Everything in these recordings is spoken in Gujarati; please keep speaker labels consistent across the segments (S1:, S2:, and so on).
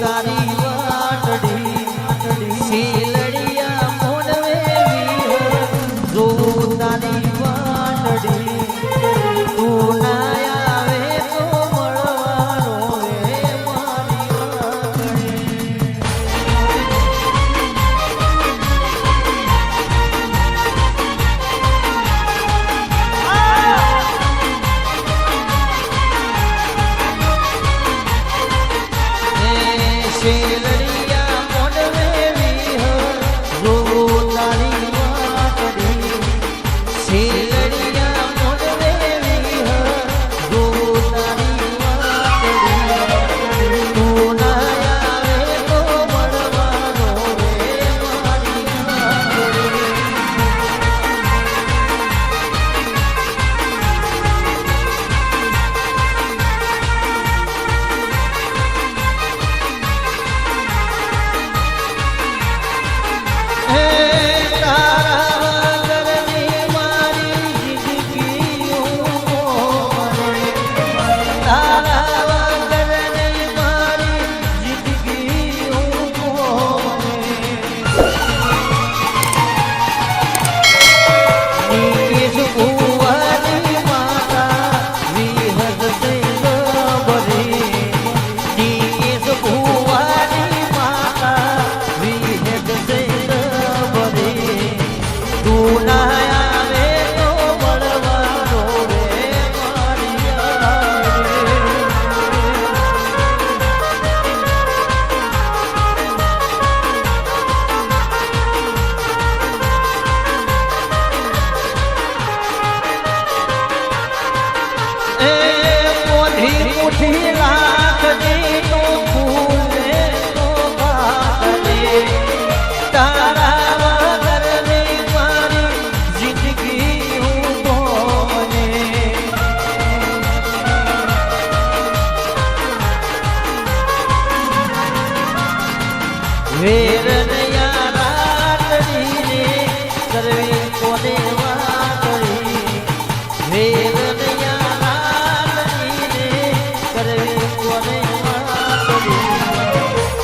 S1: તારી વાટડી શીલડિયા મોન વેવી હો. જો તારી વાટડી તું ના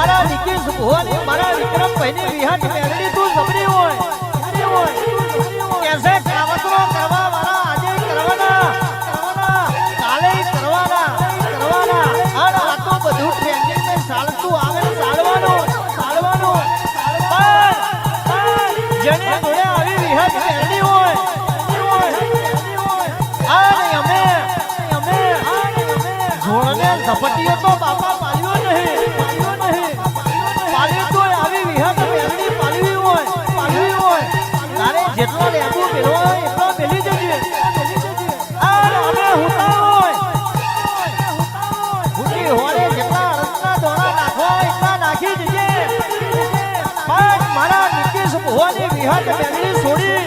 S1: મારા નિકેશ ભુવાની મારા વિક્રમ ભાઈની વિહત મેળડી તું જબરી હોય. કેસે કાવતરો કરવા વાળા આજે કરવાના. કરવાના કાલે કરવાના. કરવાના. આ રાતો બધું ટ્રેન્ડિંગમાં સાળતું આવે સાળવાનું. ચાલવાનું પણ જેને જોડે આવી વિહત વિહત મેળવી છોડી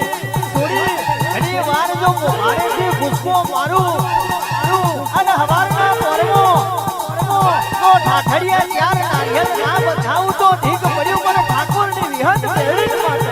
S1: ઘણી વાર જો મારેથી ગુસ્સો અને હવારના પોરમો તો ઠાઠડિયા ચાર નારિયેળ ના બધાવું તો ઠીક પડ્યું પણ ઠાકોરની વિહત મેળવી જ મારી